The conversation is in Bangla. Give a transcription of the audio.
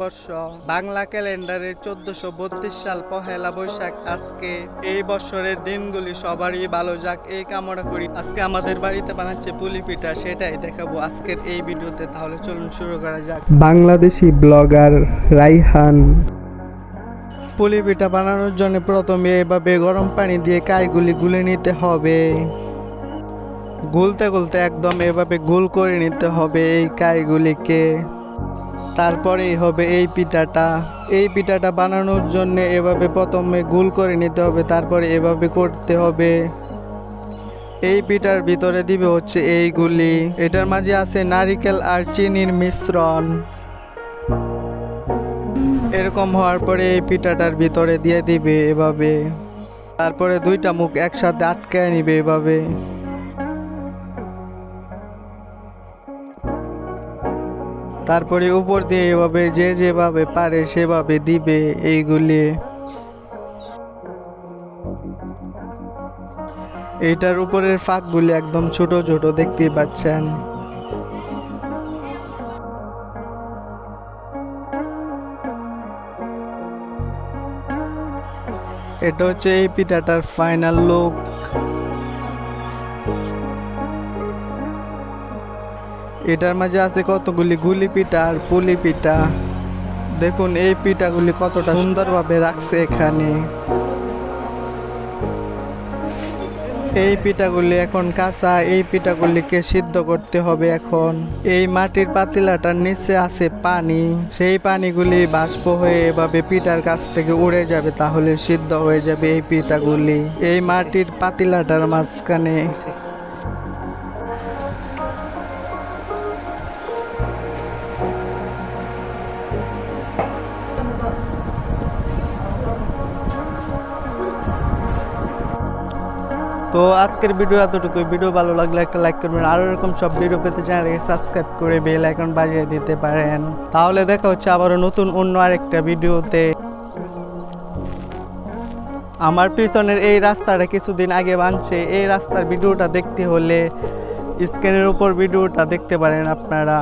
নববর্ষ। বাংলা ক্যালেন্ডারের চোদ্দশো বত্রিশ সাল পহেলা বৈশাখ। আজকে এই বছরের দিনগুলি সবারই ভালো যাক এই কামনা করি। আজকে আমাদের বাড়িতে বানাচ্ছে পুলি পিঠা সেটাই দেখাবো আজকের এই ভিডিওতে। তাহলে চলুন শুরু করা যাক। বাংলাদেশি ব্লগার রাইহান। পুলি পিঠা বানানোর জন্য প্রথমে এভাবে গরম পানি দিয়ে কাইগুলি গুলে নিতে হবে। গুলতে গুলতে একদম এভাবে গোল করে নিতে হবে এই কাইগুলিকে। তারপরেই হবে এই পিঠাটা। এই পিঠাটা বানানোর জন্য এভাবে প্রথমে গোল করে নিতে হবে, তারপরে এভাবে করতে হবে। এই পিঠার ভিতরে দিবে হচ্ছে এইগুলি এটার মাঝে আছে নারিকেল আর চিনির মিশ্রণ। এরকম হওয়ার পরে এই পিঠাটার ভিতরে দিয়ে দিবে এভাবে। তারপরে দুইটা মুখ একসাথে আটকায় নিবে এভাবে। তারপরে উপর দিয়ে এভাবে যে যেভাবে পারে সেভাবে দিবে এইগুলি। এইটার উপরের ফাঁকগুলি একদম ছোট ছোট দেখতে পাচ্ছেন। এটা হচ্ছে এই পিঠাটার ফাইনাল লুক এটার মাঝে আছে কতগুলি গুলি পিঠা আর পুলি পিঠা। দেখুন, এই পিঠাগুলি কতটা সুন্দরভাবে রাখছে এখানে। এই পিঠাগুলি এখন কাঁচা, এই পিঠাগুলিকে সিদ্ধ করতে হবে এখন। এই মাটির পাতিলাটার নিচে আছে পানি। সেই পানিগুলি বাষ্প হয়ে এভাবে পিঠার কাছ থেকে উড়ে যাবে, তাহলে সিদ্ধ হয়ে যাবে এই পিঠাগুলি। এই মাটির পাতিলাটার মাঝখানে তো আজকের ভিডিও এতটুকু ভিডিও ভালো লাগলে একটা লাইক করবেন। আরও এরকম সব ভিডিও পেতে চ্যানেলকে সাবস্ক্রাইব করে বেল আইকন বাজিয়ে দিতে পারেন। তাহলে দেখা হচ্ছে আবারও নতুন অন্য আরেকটা ভিডিওতে আমার পিছনের এই রাস্তাটা কিছুদিন আগে বানছে। এই রাস্তার ভিডিওটা দেখতে হলে স্ক্রিনের উপর ভিডিওটা দেখতে পারেন আপনারা।